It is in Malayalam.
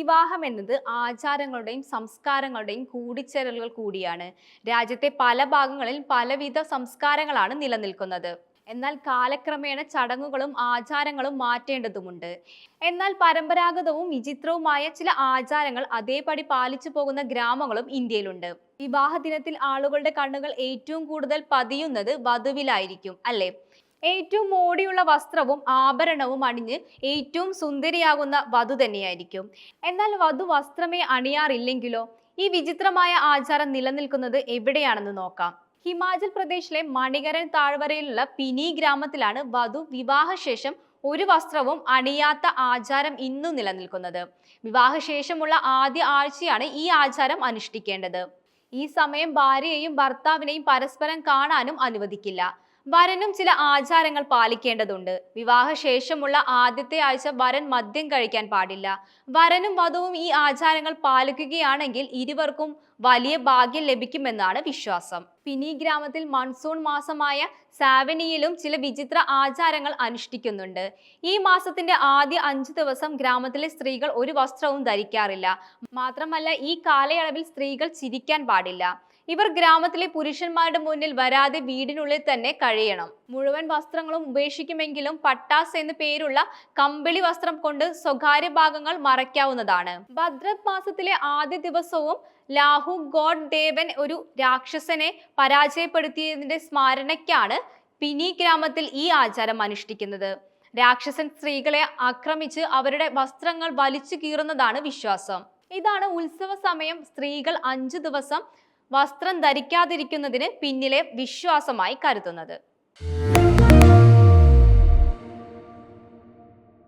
വിവാഹം എന്നത് ആചാരങ്ങളുടെയും സംസ്കാരങ്ങളുടെയും കൂടിച്ചേരലുകൾ കൂടിയാണ്. രാജ്യത്തെ പല ഭാഗങ്ങളിൽ പലവിധ സംസ്കാരങ്ങളാണ് നിലനിൽക്കുന്നത്. എന്നാൽ കാലക്രമേണ ചടങ്ങുകളും ആചാരങ്ങളും മാറ്റേണ്ടതുമുണ്ട്. എന്നാൽ പരമ്പരാഗതവും വിചിത്രവുമായ ചില ആചാരങ്ങൾ അതേപടി പാലിച്ചു പോകുന്ന ഗ്രാമങ്ങളും ഇന്ത്യയിലുണ്ട്. വിവാഹ ദിനത്തിൽ ആളുകളുടെ കണ്ണുകൾ ഏറ്റവും കൂടുതൽ പതിയുന്നത് വധുവിലായിരിക്കും അല്ലേ? ഏറ്റവും മോടിയുള്ള വസ്ത്രവും ആഭരണവും അണിഞ്ഞ് ഏറ്റവും സുന്ദരിയാകുന്ന വധു തന്നെയായിരിക്കും. എന്നാൽ വധു വസ്ത്രമേ അണിയാറില്ലെങ്കിലോ? ഈ വിചിത്രമായ ആചാരം നിലനിൽക്കുന്നത് എവിടെയാണെന്ന് നോക്കാം. ഹിമാചൽ പ്രദേശിലെ മണികരൻ താഴ്വരയിലുള്ള പിനി ഗ്രാമത്തിലാണ് വധു വിവാഹശേഷം ഒരു വസ്ത്രവും അണിയാത്ത ആചാരം ഇന്നും നിലനിൽക്കുന്നത്. വിവാഹശേഷമുള്ള ആദ്യ ആഴ്ചയാണ് ഈ ആചാരം അനുഷ്ഠിക്കേണ്ടത്. ഈ സമയം ഭാര്യയെയും ഭർത്താവിനെയും പരസ്പരം കാണാനും അനുവദിക്കില്ല. വരനും ചില ആചാരങ്ങൾ പാലിക്കേണ്ടതുണ്ട്. വിവാഹശേഷമുള്ള ആദ്യത്തെ ആഴ്ച വരൻ മദ്യം കഴിക്കാൻ പാടില്ല. വരനും വധുവും ഈ ആചാരങ്ങൾ പാലിക്കുകയാണെങ്കിൽ ഇരുവർക്കും വലിയ ഭാഗ്യം ലഭിക്കുമെന്നാണ് വിശ്വാസം. പിനി ഗ്രാമത്തിൽ മൺസൂൺ മാസമായ സാവനിയിലും ചില വിചിത്ര ആചാരങ്ങൾ അനുഷ്ഠിക്കുന്നുണ്ട്. ഈ മാസത്തിന്റെ ആദ്യ അഞ്ചു ദിവസം ഗ്രാമത്തിലെ സ്ത്രീകൾ ഒരു വസ്ത്രവും ധരിക്കാറില്ല. മാത്രമല്ല ഈ കാലയളവിൽ സ്ത്രീകൾ ചിരിക്കാൻ പാടില്ല. ഇവർ ഗ്രാമത്തിലെ പുരുഷന്മാരുടെ മുന്നിൽ വരാതെ വീടിനുള്ളിൽ തന്നെ കഴിയണം. മുഴുവൻ വസ്ത്രങ്ങളും ഉപേക്ഷിക്കുമെങ്കിലും പട്ടാസ് എന്ന് പേരുള്ള കമ്പിളി വസ്ത്രം കൊണ്ട് സ്വകാര്യ ഭാഗങ്ങൾ മറയ്ക്കാവുന്നതാണ്. ഭദ്രത് മാസത്തിലെ ആദ്യ ദിവസവും ലാഹു ഗോഡ് ദേവൻ ഒരു രാക്ഷസനെ പരാജയപ്പെടുത്തിയതിന്റെ സ്മാരണയ്ക്കാണ് പിനി ഗ്രാമത്തിൽ ഈ ആചാരം അനുഷ്ഠിക്കുന്നത്. രാക്ഷസൻ സ്ത്രീകളെ ആക്രമിച്ച് അവരുടെ വസ്ത്രങ്ങൾ വലിച്ചു കീറുന്നതാണ് വിശ്വാസം. ഇതാണ് ഉത്സവ സമയം. സ്ത്രീകൾ അഞ്ചു ദിവസം വസ്ത്രം ധരിക്കാതിരിക്കുന്നതിന് പിന്നിലെ വിശ്വാസമായി കരുതുന്നത്.